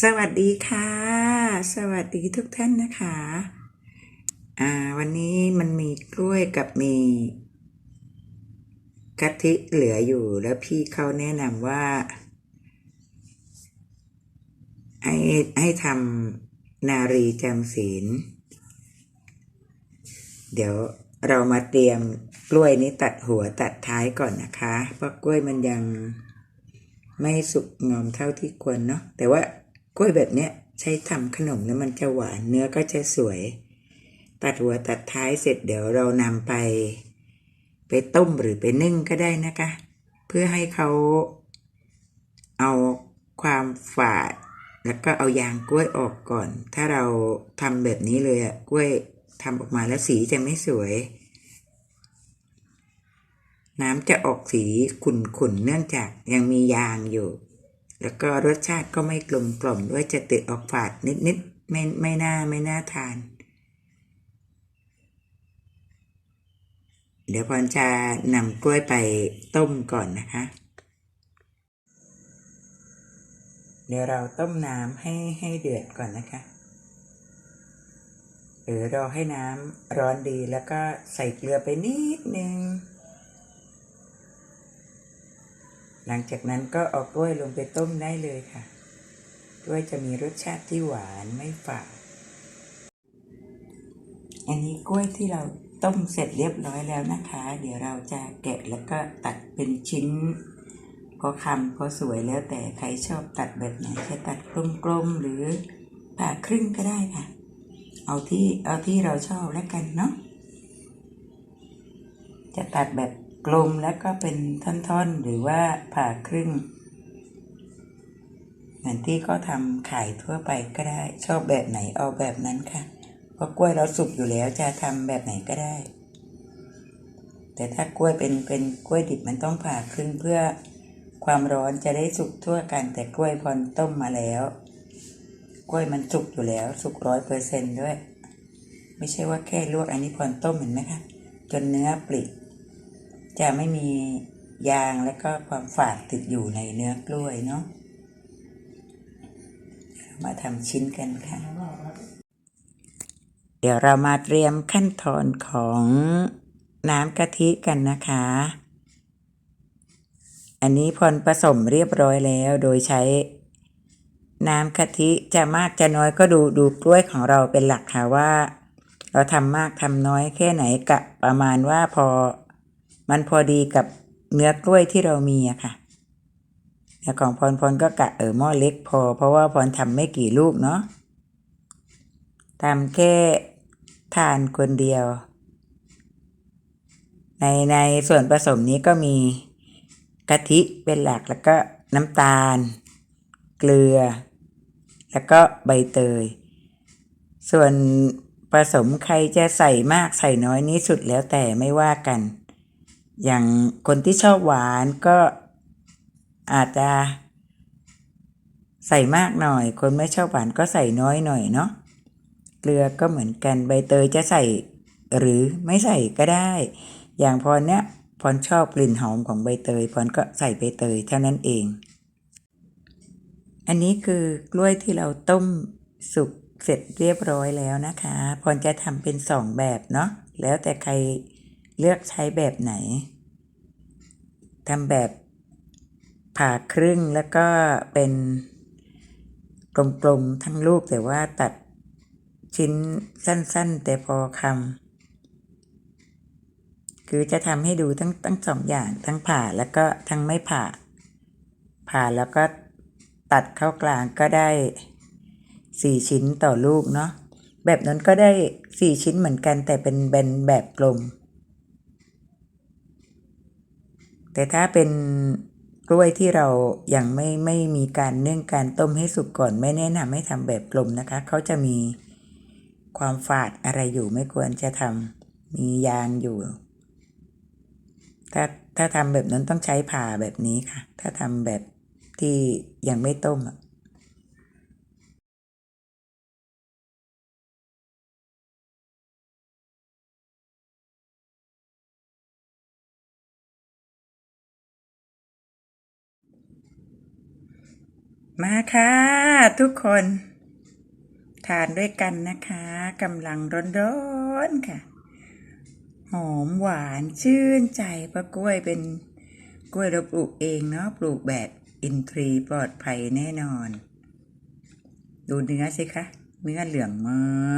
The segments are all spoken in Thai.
สวัสดีค่ะ สวัสดีทุกท่านนะคะ อ่า วันนี้มันมีกล้วยกับมีกะทิเหลืออยู่แล้วพี่เขาแนะนำว่าให้ให้ทำนารีจำศีล เดี๋ยวเรามาเตรียมกล้วยนี้ตัดหัวตัดท้ายก่อนนะคะ เพราะกล้วยมันยังไม่สุกงอมเท่าที่ควรเนาะแต่ว่า กล้วยแบบเนี้ยใช้ทำขนมแล้วมันจะหวานเนื้อก็จะสวย ตัดหัวตัดท้ายเสร็จเดี๋ยวเรานำไป ไปต้มหรือไปนึ่งก็ได้นะคะ เพื่อให้เขาเอาความฝาด แล้วก็เอายางกล้วยออกก่อน ถ้าเราทำแบบนี้เลยอะกล้วยทำออกมาแล้วสีจะไม่สวย น้ำจะออกสีขุ่นๆเนื่องจากยังมียางอยู่ แล้วก็รสชาติก็ไม่กลมกล่อมด้วยจะติดออกฝาดนิดๆไม่ไม่น่าไม่น่าทาน เดี๋ยวพรจะนำกล้วยไปต้มก่อนนะคะ เดี๋ยวเราต้มน้ำให้ให้เดือดก่อนนะคะ หรือรอให้น้ำร้อนดีแล้วก็ใส่เกลือไปนิดนึง หลังจากนั้นก็เอากล้วยลงไปต้มได้เลยค่ะกล้วยจะมีรสชาติที่หวานไม่ฝาด อันนี้กล้วยที่เราต้มเสร็จเรียบร้อยแล้วนะคะ เดี๋ยวเราจะแกะแล้วก็ตัดเป็นชิ้นก็คำก็สวยแล้วแต่ใครชอบตัดแบบไหนจะตัดกลมๆหรือผ่าครึ่งก็ได้ค่ะ เอาที่เอาที่เราชอบแล้วกันเนาะจะตัดแบบ กลมแล้วก็เป็นท่อนๆ หรือว่าผ่าครึ่ง เหมือนที่เขาทำขายทั่วไปก็ได้ ชอบแบบไหนเอาแบบนั้นค่ะเพราะกล้วยเราสุกอยู่แล้วจะทำแบบไหนก็ได้ แต่ถ้ากล้วยเป็นเป็นกล้วยดิบมันต้องผ่าครึ่งเพื่อความร้อนจะได้สุกทั่วกัน แต่กล้วยพอต้มมาแล้ว กล้วยมันสุกอยู่แล้วสุกร้อยเปอร์เซนด้วย ไม่ใช่ว่าแค่ลวกอันนี้พอต้มเห็นไหมคะจนเนื้อปลิ จะไม่มียางและก็ความฝาดติดอยู่ในเนื้อกล้วยเนาะมาทำชิ้นกันค่ะ เดี๋ยวเรามาเตรียมขั้นตอนของน้ำกะทิกันนะคะ อันนี้พรผสมเรียบร้อยแล้วโดยใช้น้ำกะทิจะมากจะน้อยก็ดูดูกล้วยของเราเป็นหลักค่ะว่า เราทำมากทำน้อยแค่ไหนกะประมาณว่าพอ มันพอดีกับเนื้อกล้วยที่เรามีอะค่ะแต่ของพรพรก็กะเออหม้อเล็กพอ เพราะว่าพรทำไม่กี่ลูกเนาะทำแค่ทานคนเดียว ในในส่วนผสมนี้ก็มีกะทิเป็นหลักแล้วก็น้ำตาล เกลือ แล้วก็ใบเตย ส่วนผสมใครจะใส่มากใส่น้อยนี้สุดแล้วแต่ไม่ว่ากัน อย่างคนที่ชอบหวานก็อาจจะใส่มากหน่อย คนไม่ชอบหวานก็ใส่น้อยหน่อยเนาะ เกลือก็เหมือนกันใบเตยจะใส่หรือไม่ใส่ก็ได้ อย่างพรเนี้ยพรชอบกลิ่นหอมของใบเตยพรก็ใส่ใบเตยเท่านั้นเอง อันนี้คือกล้วยที่เราต้มสุกเสร็จเรียบร้อยแล้วนะคะ พรจะทำเป็นสองแบบเนาะ แล้วแต่ใคร เลือกใช้แบบไหนทำแบบผ่าครึ่งแล้วก็เป็นกลมๆทั้งลูกแต่ว่าตัดชิ้นสั้นๆ แต่พอคำคือจะทำให้ดูทั้งทั้งสองอย่างทั้งผ่าแล้วก็ทั้งไม่ผ่า ผ่าแล้วก็ตัดเข้ากลางก็ได้สี่ชิ้นต่อลูกเนาะแบบนั้นก็ได้สี่ชิ้นเหมือนกันแต่เป็นแบนแบบกลม แต่ถ้าเป็นกล้วยที่เรายังไม่ไม่มีการเนื่องการต้มให้สุกก่อนไม่แนะนำให้ทำแบบกลมนะคะ เขาจะมีความฝาดอะไรอยู่ไม่ควรจะทำมียางอยู่ ถ้าถ้าทำแบบนั้นต้องใช้ผ่าแบบนี้ค่ะ ถ้าทำแบบที่ยังไม่ต้มอะ มาค่ะ ทุกคน ทานด้วยกันนะคะกำลังร้อนๆค่ะ หอมหวานชื่นใจเพราะกล้วยเป็นกล้วยเราปลูกเองเนาะปลูกแบบอินทรีย์ปลอดภัยแน่นอน ดูเนื้อสิคะเนื้อเหลืองม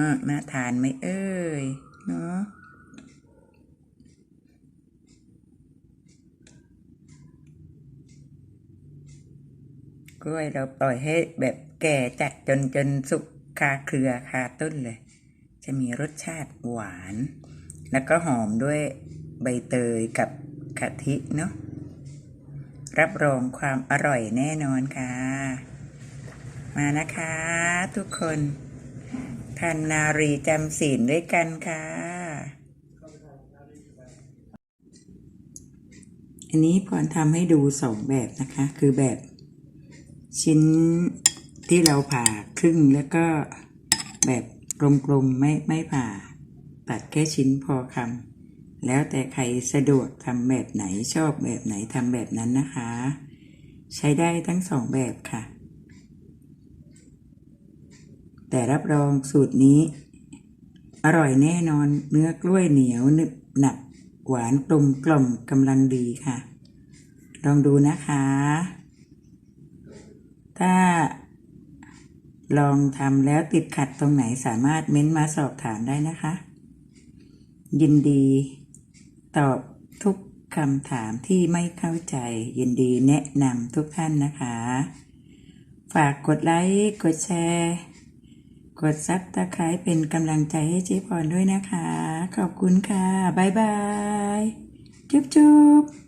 ากน่าทานไหมเอ่ยเนาะ กล้วยเราปล่อยให้แบบแก่จัดจนจนสุกคาเครือคาต้นเลย จะมีรสชาติหวาน แล้วก็หอมด้วยใบเตยกับกะทิเนาะรับรองความอร่อยแน่นอนค่ะ มานะคะทุกคนทานนารีจำศีลด้วยกันค่ะ อันนี้พรทำให้ดูสองแบบนะคะ คือแบบ ชิ้นที่เราผ่าครึ่งแล้วก็แบบกลมๆไม่ไม่ผ่า ตัดแค่ชิ้นพอคำแล้วแต่ใครสะดวกทำแบบไหนชอบแบบไหนทำแบบนั้นนะคะ ใช้ได้ทั้งสองแบบค่ะ แต่รับรองสูตรนี้ อร่อยแน่นอนเนื้อกล้วยเหนียวหนึบหนับหวานกลมกล่อมกำลังดีค่ะ ลองดูนะคะ ถ้าลองทำแล้วติดขัดตรงไหนสามารถเม้นมาสอบถามได้นะคะ ยินดีตอบทุกคำถามที่ไม่เข้าใจ ยินดีแนะนำทุกท่านนะคะ ฝากกดไลค์กดแชร์ กดซับตะไคร้เป็นกำลังใจให้เจ๊พรด้วยนะคะ ขอบคุณค่ะ บ๊ายบาย จุ๊บจุ๊บ